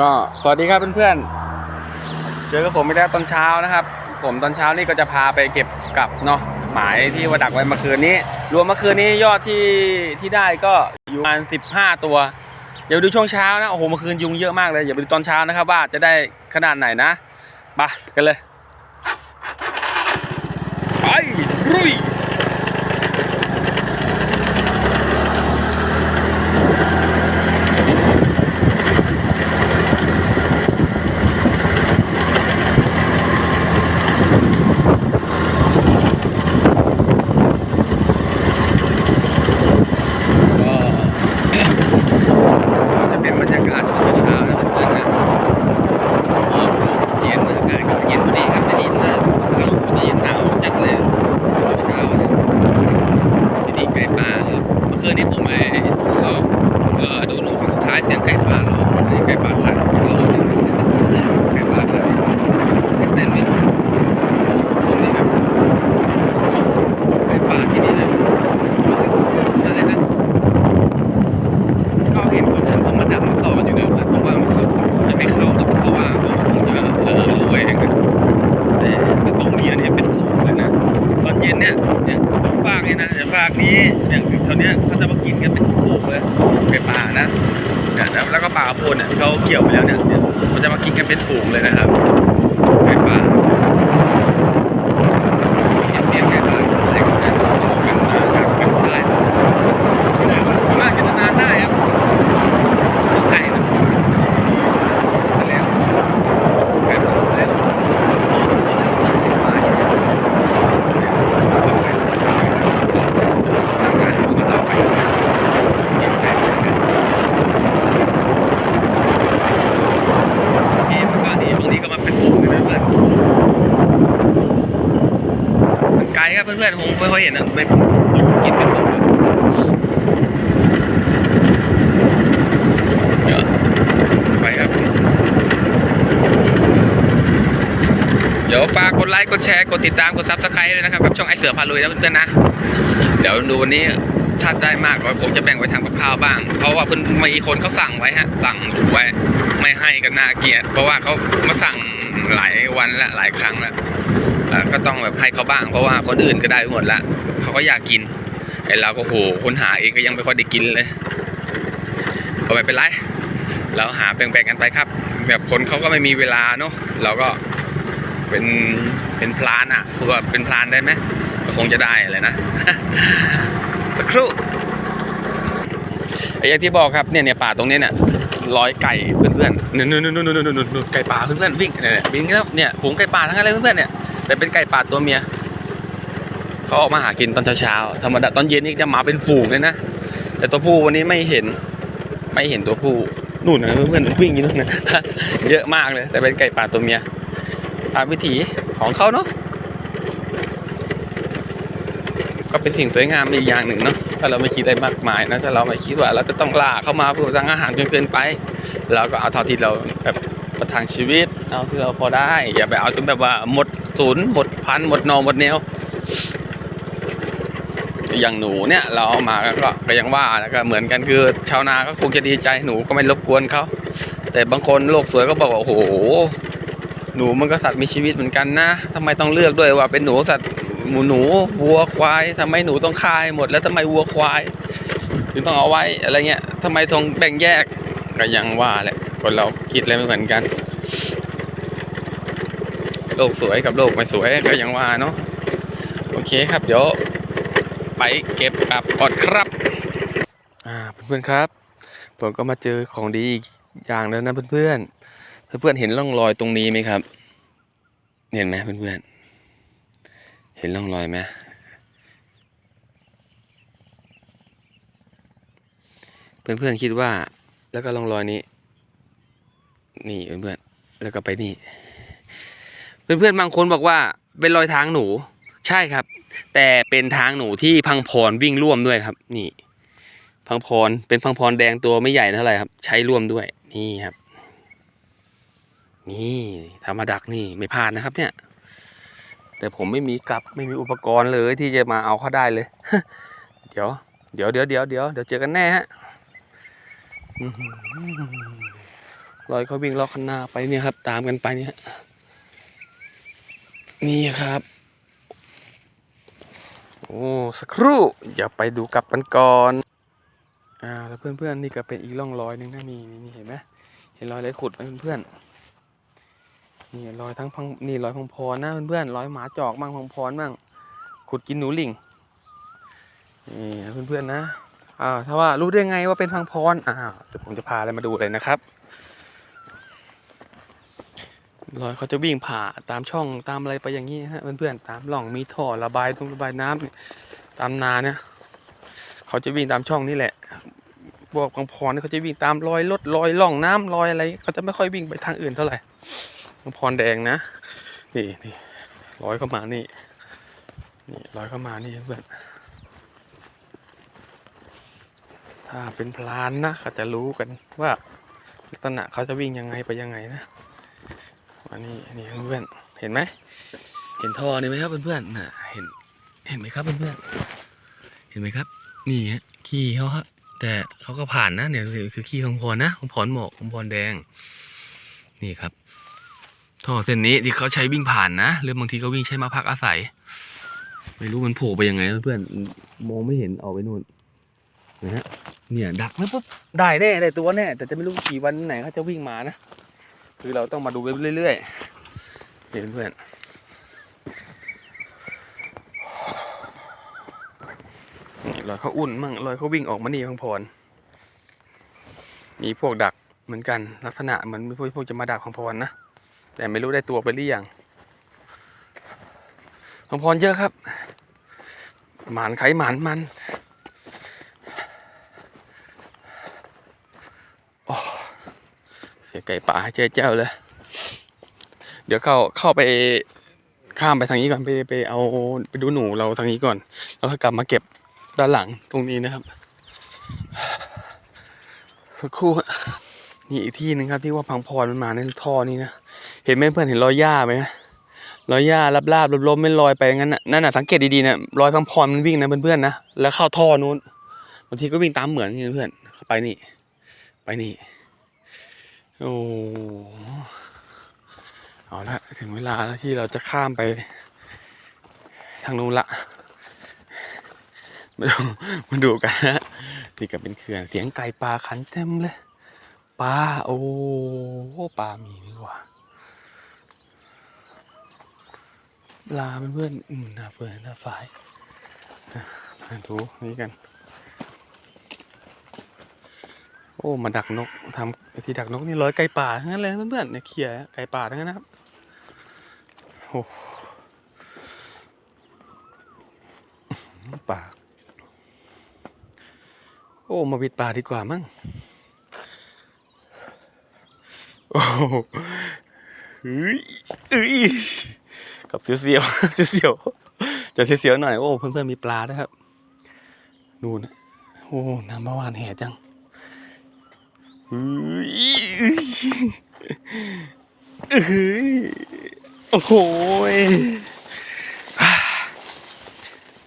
ก็สวัสดีครับเพื่อนๆ เจอกับผมไม่ได้ตอนเช้านะครับ ผมตอนเช้านี่ก็จะพาไปเก็บกลับเนาะหมายที่ว่าดักไว้เมื่อคืนนี้ รวมเมื่อคืนนี้ยอดที่ที่ได้ก็อยู่ประมาณสิบห้าตัว เดี๋ยวดูช่วงเช้านะโอ้โหเมื่อคืนยุงเยอะมากเลยอย่าไปดูตอนเช้านะครับ ว่าจะได้ขนาดไหนนะไปกันเลยไปรุย ก็จะเป็นบรรยากาศช่วงเช้านะเพื่อนๆนะออกเย็นอากาศก็เย็นพอดีครับไม่ดีมากถ้าลงก็จะเย็นหนาวจัดเลยช่วงเช้าเนี่ยที่นี่ไก่ป่าครับเมื่อคืนนี้ผมไปเราเออดูหนูครั้งสุดท้า ยเสียงไก่ป่าเราอันนี้ไก่ป่าขันเราไก่ป่าขันเต้นไม่หมดตรงนี้แบบไก่ป่าที่นี่เลยอะไรนะก็เห็นคนอื่นเขามาดักมาต่อกันอยู่เนี่ยเพราะว่าเขาจะไม่เข้าหรอกเพราะว่าคงจะเออรู้เองแต่ตรงนี้เนี่ยเป็นสูงเลยนะตอนเย็นเนี่ยเนี่ยตรงฟากนี่นะแต่ฟากนี้อย่างแถวเนี้ยเขาจะมากินกันเป็นฝูงเลยไปป่านะ ป่าพนเนี่ยที่เขาเกี่ยวไปแล้วเนี่ยเนี่ยมันจะมากินกันเป็นฝูงเลยนะครับไปป่าเห็นเสียงไก่ป่าอะไรกันนะกันมากันได้มากจะนานได้ครับ ไก่นะแล้วไก่มาแล้วนี่มันก็ดีบางทีก็มาเป็นฝูงเลยนะเพื่อนมันไกล ครับเพื่อนๆผมไม่ค่อยเห็นอะไม่กินเป็นฝูงเลยเดี๋ยวไปครับ เดี๋ยวฝากกดไลค์กดแชร์กดติดตามกดซับสไครต์ด้วยนะครับกับช่องไอเสือพาลุยนะเพื่อนๆนะ เดี๋ยวดูวันนี้ถ้าได้มากผมจะแบ่งไว้ทำกับข้าวบ้าง เพราะว่าเพิ่นมีคนเขาสั่งไว้ฮะ สั่งหนูไว้ ไม่ให้กันน่าเกลียด เพราะว่าเขามาสั่งหลายวันและหลายครั้งแล้ว ก็ต้องแบบให้เขาบ้าง เพราะว่าคนอื่นก็ได้หมดละเขาก็อยากกินไอเราก็โหคนหาเองก็ยังไม่ค่อยได้กินเลยก็ไม่เป็นไรเราหาแบ่งๆกันไปครับ แบบคนเขาก็ไม่มีเวลาเนาะเราก็เป็นเป็นพลานอะพูดว่าเป็นพลานได้ไหมก็คงจะได้เลยนะสักครู่ไอ้อย่างที่บอกครับเนี่ยเนี่ยป่าตรงนี้เนี่ยร้อยไก่เพื่อนๆนู่นนู่นนู่นนู่นนู่นนู่นไก่ป่าเพื่อนๆวิ่งเนี่ยวิ่งแล้วเนี่ยฝูงไก่ป่าทั้งนั้นเลยเพื่อนๆเนี่ย แต่เป็นไก่ป่าตัวเมียเขาออกมาหากินตอนเช้าๆธรรมดาตอนเย็นนี่จะมาเป็นฝูงเลยนะแต่ตัวผู้วันนี้ไม่เห็นไม่เห็นตัวผู้นู่นนะเพื่อนๆวิ่งอยู่นู่นนะเยอะมากเลย แต่เป็นไก่ป่าตัวเมียตามวิถีของเขาเนาะก็เป็นสิ่งสวยงามอีกอย่างหนึ่งเนาะถ้าเราไม่คิดอะไรมากมายนะถ้าเราไม่คิดว่าเราจะต้องล่าเข้ามาเพื่อสั่งอาหารจนเกินไป เราก็เอาเท่าที่เราแบบ ประทังชีวิต เอาที่เราพอได้ อย่าไปเอาจนแบบว่าหมดศูนย์หมดพันหมดนอหมดแนวอย่างหนูเนี่ยเราเอามาก็ก็ยังว่าแล้วก็เหมือนกันคือ ชาวนาก็คงจะดีใจหนูก็ไม่รบกวนเขาแต่บางคนโลกสวยก็บอกว่าโอ้โห หนูมันก็สัตว์มีชีวิตเหมือนกันนะทำไมต้องเลือกด้วยว่าเป็นหนูสัตว์หมูหนูวัวควายทำไมหนูต้องฆ่าหหมด แล้วทำไมวัวควายถึงต้องเอาไว้อะไรเงี้ยทำไมต้องแบ่งแยกก็ยังว่าแหละคนเราคิดอะไรไม่เหมือนกัน โลกสวยกับโลกไม่สวยก็ยังว่าเนาะโอเคครับเดี๋ยวไปเก็บกลับก่อนครับอ่าเพื่อนๆครับ ผมก็มาเจอของดีอีกอย่างแล้วนะเพื่อนๆเพื่อนๆเห็นร่องรอยตรงนี้ไหมครับ เห็นไหมเพื่อนๆเห็นร่องรอยไหมเพื่อนๆคิดว่า แล้วก็ร่องรอยนี้ นี่เพื่อน แล้วก็ไปนี่ เพื่อนๆบางคนบอกว่าเป็นรอยทางหนู ใช่ครับ แต่เป็นทางหนูที่พังพรวิ่งร่วมด้วยครับ นี่ พังพรเป็นพังพรแดงตัวไม่ใหญ่เท่าไหร่ครับ ใช้ร่วมด้วย นี่ครับ นี่ธรรมดักนี่ไม่พลาดนะครับ เนี่ย แต่ผมไม่มีกลับไม่มีอุปกรณ์เลยที่จะมาเอาเขาได้เลย เดี๋ยว เดี๋ยวเดี๋ยวเดี๋ยวเดี๋ยวเดี๋ยวเจอกันแน่ฮะ รอยเขาวิ่งลอกคันนาไปเนี่ยครับ ตามกันไปเนี่ยนี่ครับ โอ้สักครู่อย่าไปดูกลับกันก่อนอ่าแล้วเพื่อนๆนี่ก็เป็นอีกร่องรอยหนึ่งนะนี่นี่เห็นไหมเห็นรอยอะไรขุดไหมเพื่อนๆนี่รอยทั้งพังนี่รอยพังพรนะเพื่อนๆรอยหมาจอกบ้างพังพรบ้างขุดกินหนูลิงนี่นเพื่อนๆนะอ่าถ้าว่ารู้ได้ไงว่าเป็นพังพรอ่าเดี๋ยวผมจะพาอะไรมาดูเลยนะครับ รอยเขาจะวิ่งผ่าตามช่องตามอะไรไปอย่างนี้ฮะเพื่อนๆตามหล่องมีท่อระบายตรงระบายน้ำเนี่ยตามนาเนี่ยเขาจะวิ่งตามช่องนี่แหละพวกพังพรนี่เขาจะวิ่งตามรอยรถรอยล่องน้ำรอยอะไรเขาจะไม่ค่อยวิ่งไปทางอื่นเท่าไหร่พังพรแดงนะนี่นี่รอยเข้ามานี่นี่รอยเข้ามานี่เพื่อนถ้าเป็นพลานนะเขาจะรู้กันว่าลักษณะเขาจะวิ่งยังไงไปยังไงนะ อันนี้นี่เพื่อนเห็นไหมเห็นท่อนี่ไหมครับเพื่อนๆน่ะเห็นเห็นไหมครับเพื่อนๆเห็นไหมครับ นี่ฮะขี้เขาฮะแต่เขาก็ผ่านนะเนี่ยคือขี้ของพรนะของพรหมอกของพรแดง นี่ครับ ท่อเส้นนี้ที่เขาใช้วิ่งผ่านนะหรือบางทีก็วิ่งใช้มาพักอาศัย ไม่รู้มันโผล่ไปยังไงเพื่อนมองไม่เห็นออกไปนู่นนะฮะเนี่ยดักแล้วปุ๊บได้แน่ได้ตัวแน่แต่จะไม่รู้กี่วันไหนเขาจะวิ่งมานะ คือเราต้องมาดูเรื่อยๆเพื่อนๆนี่รอยเขาอุ่นมั่งรอยเขาวิ่งออกมานี่พังพร มีพวกดักเหมือนกันลักษณะเหมือนมีพวกพวกจะมาดักพังพรนะ แต่ไม่รู้ได้ตัวไปหรือยังพังพรเยอะครับ หมานไขหมานมันโอ้ ไก่ป่าให้เจ๊เจ้าเลย เดี๋ยวเข้าเข้าไปข้ามไปทางนี้ก่อนไปไปเอาไปดูหนูเราทางนี้ก่อน แล้วก็กลับมาเก็บด้านหลังตรงนี้นะครับสักครู่นี่อีกที่หนึ่งครับที่ว่าพังพรมันมาในท่อนี้นะเห็นไหมเพื่อนเห็นรอยหญ้าไหมรอยหญ้าลาบๆลบๆไม่ลอยไปงั้นน่ะนั่นน่ะสังเกตดีๆนะรอยพังพรมันวิ่งนะเพื่อนๆนะแล้วเข้าท่อนู้นบางทีก็วิ่งตามเหมือนนี่เพื่อนเข้าไปนี่ ไปนี่ โอ้เอาละถึงเวลาแล้วที่เราจะข้ามไป ทางนู้นละมาดูมาดูกันนะนี่ก็เป็นเขื่อนเสียงไก่ปลาขันเต็มเลยปลาโอ้ปลามีนี่ว่าปลาเพื่อนๆอืมน่าเพื่อนน่าฝ่ายมาดูนี่กัน โอ้มาดักนกทำไอที่ดักนกนี่ร้อยไก่ป่าทั้งนั้นเลยเพื่อนๆเนี่ยเขี่ยไก่ป่าทั้งนั้นนะครับโอ้ปลาโอ้มาบิดป่าดีกว่ามั้งโอ้เฮ้ยเอ้ยกับเสียวๆเสียวๆจะเสียวๆหน่อยโอ้เพื่อนๆมีปลาด้วยครับนู่นะโอ้น้ำประวานแห่จัง โอ้โห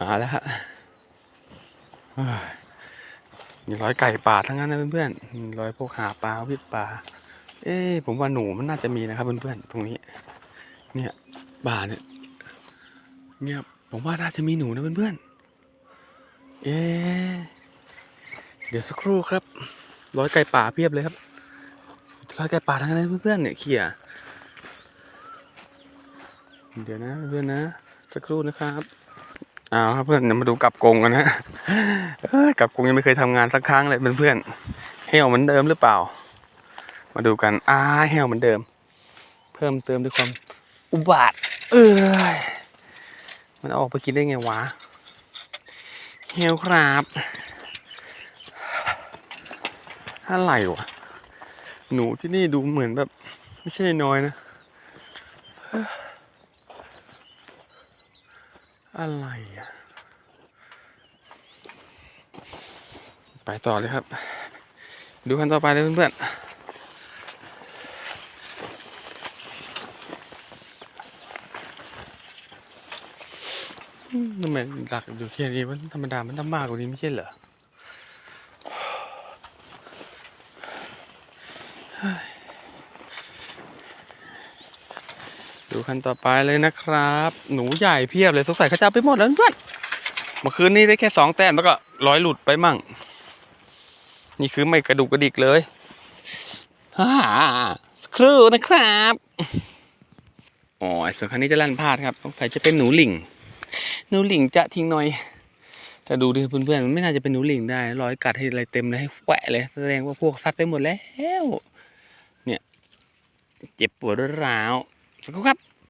มาแล้วฮะมีร้อยไก่ป่าทั้งนั้นนะเพื่อนๆร้อยพวกหาปลาวิดปลา เอ๊ะผมว่าหนูมันน่าจะมีนะครับเพื่อนๆตรงนี้ เนี่ยป่าเนี่ยเนี่ยผมว่าน่าจะมีหนูนะเพื่อนๆเอ๊เดี๋ยวสักครู่ครับ ร้อยไก่ป่าเพียบเลยครับ ร้อยไก่ป่าทั้งนั้นเพื่อนๆเนี่ยเขี่ยเดี๋ยวนะเพื่อนนะ สักครู่นะครับเอาครับเพื่อนเดี๋ยวมาดูกับกงกันนะกับกงยังไม่เคยทำงานสักครั้งเลยเพื่อนๆเฮลเหมือนเดิมหรือเปล่า มาดูกันอ้าเฮลเหมือนเดิม เพิ่มเติมด้วยความอุบาท เอ้ยมันอออกไปกินได้ไงวะเฮลครับ อะไรวะ หนูที่นี่ดูเหมือนแบบ ไม่ใช่น้อยนะ อะไรอะ ไปต่อเลยครับ ดูกันต่อไปเลยเพื่อนๆทำไมหลักอยู่แค่นี้มันธรรมดามันต้องมากกว่านี้ไม่ใช่เหรอเฮ้ย ดูคันต่อไปเลยนะครับ หนูใหญ่เพียบเลยสงสัยเขาจะไปหมดแล้วเพื่อนเมื่อคืนนี้ได้แค่สองแต้มแล้วก็ร้อยหลุดไปมั่ง นี่คือไม่กระดุกกระดิกเลยฮ่าสครู่นะครับอ๋อส่วนคันนี้จะลั่นพลาดครับสงสัยจะเป็นหนูหลิงหนูหลิงจะทิ้งหน่อย แต่ดูดิเพื่อนๆมันไม่น่าจะเป็นหนูหลิงได้ ร้อยกัดให้อะไรเต็มเลยให้แหวะเลย แสดงว่าพวกซัดไปหมดแล้ว เจ็บปวดร้าวสักครู่ครับ